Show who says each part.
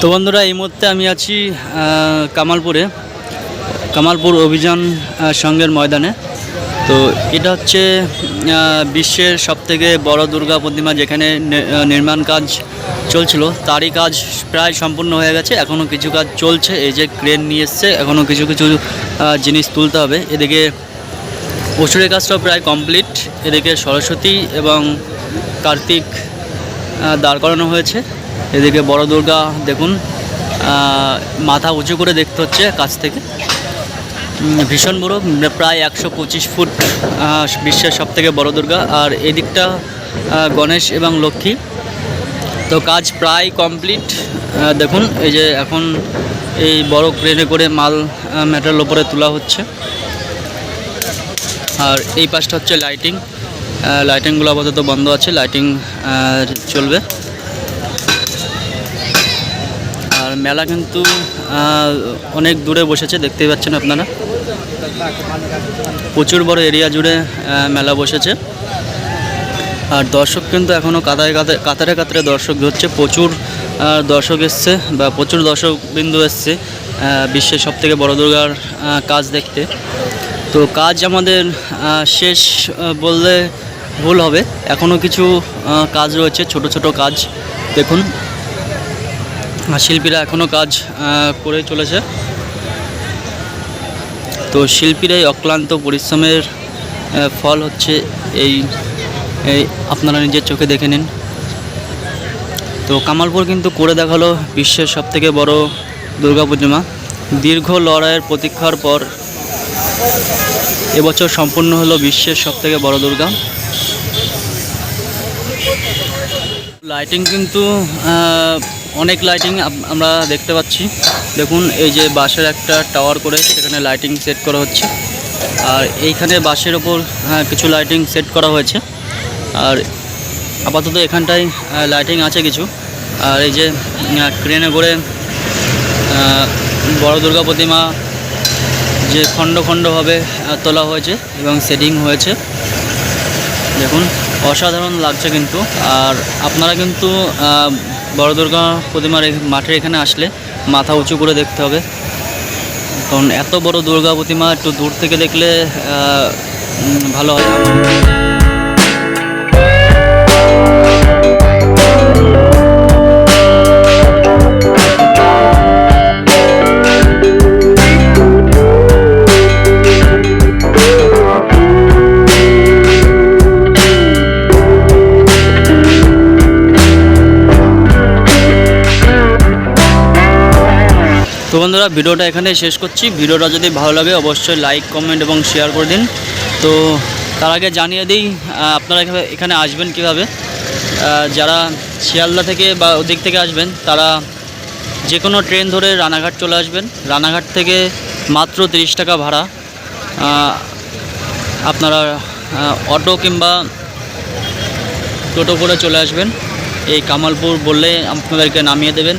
Speaker 1: তো বন্ধুরা, এই মুহূর্তে আমি আছি কামালপুরে। কামালপুর অভিযান সংঘের ময়দানে। তো এটা হচ্ছে বিশ্বের সবথেকে বড় দুর্গা প্রতিমা যেখানে নির্মাণ কাজ চলছিল। তারই কাজ প্রায় সম্পূর্ণ হয়ে গেছে। এখনও কিছু কাজ চলছে। এই যে ক্রেন নিয়ে এসছে, এখনও কিছু কিছু জিনিস তুলতে হবে। এদিকে অসুরের কাজটাও প্রায় কমপ্লিট। এদিকে সরস্বতী এবং কার্তিক দাঁড় করানো হয়েছে। এদিকে বড় দুর্গা দেখুন মাথা উঁচু করে দেখতে হচ্ছে কাছ থেকে। ভীষণ বড় প্রায় একশো পঁচিশ ফুট বিশ্বের সব থেকে বড় দুর্গা। আর এদিকটা গণেশ এবং লক্ষ্মী। তো কাজ প্রায় কমপ্লিট দেখুন, এই যে এখন এই বড় ক্রেনে করে মাল ম্যাটারের ওপরে তোলা হচ্ছে। আর এই পাশটা হচ্ছে লাইটিং লাইটিংগুলো আপাতত বন্ধ আছে, লাইটিং চলবে। আর মেলা কিন্তু অনেক দূরে বসেছে, দেখতেই পাচ্ছেন আপনারা। প্রচুর বড় এরিয়া জুড়ে মেলা বসেছে। আর দর্শক কিন্তু এখনও কাতারে কাতারে কাতারে কাতারে দর্শক ধরছে। প্রচুর দর্শক এসছে বা প্রচুর দর্শক বিন্দু এসছে বিশ্বের সব থেকে বড় দুর্গার কাজ দেখতে। তো কাজ আমাদের শেষ বললে ভুল হবে। এখনও কিছু কাজ রয়েছে, ছোট ছোট কাজ। দেখুন শিল্পীরা এখনও কাজ করে চলেছে। তো শিল্পীরাই অক্লান্ত পরিশ্রমের ফল হচ্ছে এই এই আপনারা নিজের চোখে দেখে নিন। তো কামালপুর কিন্তু করে দেখাল বিশ্বের সবথেকে বড় দুর্গা প্রতিমা দীর্ঘ লড়াইয়ের প্রতীক্ষার পর এবছর সম্পূর্ণ হলো বিশ্বের সবথেকে বড় দুর্গা। লাইটিং কিন্তু অনেক লাইটিং আমরা দেখতে পাচ্ছি। দেখুন এই যে বাঁশের একটা টাওয়ার করে সেখানে লাইটিং সেট করা হচ্ছে। আর এইখানে বাসের ওপর আহ, কিছু লাইটিং সেট করা হয়েছে। আর আপাতত এখানটায় লাইটিং আছে কিছু। আর এই যে ক্রেনে করে বড় দুর্গা প্রতিমা যে খণ্ড খণ্ডভাবে তোলা হয়েছে এবং সেটিং হয়েছে। দেখুন। অসাধারণ লাগছে কিন্তু। আর আপনারা কিন্তু বড় দুর্গা প্রতিমার মাঠের এখানে আসলে মাথা উঁচু করে দেখতে হবে। কারণ এত বড় দুর্গা প্রতিমা একটু দূর থেকে দেখলে ভালো হয়। বন্ধুরা, ভিডিওটা এখানে শেষ করছি। ভিডিওটা যদি ভালো লাগে, অবশ্যই লাইক কমেন্ট এবং শেয়ার করে দিন। তো তার আগে জানিয়ে দিই আপনারা এখানে- আসবেন কীভাবে? যারা শিয়ালদা থেকে বা ওদিক থেকে আসবেন, তারা যে কোনো ট্রেন ধরে রানাঘাট চলে আসবেন। রানাঘাট থেকে মাত্র তিরিশ টাকা ভাড়া। আপনারা অটো কিংবা টোটো করে চলে আসবেন। এই কামালপুর বললে আপনাদেরকে নামিয়ে দেবেন।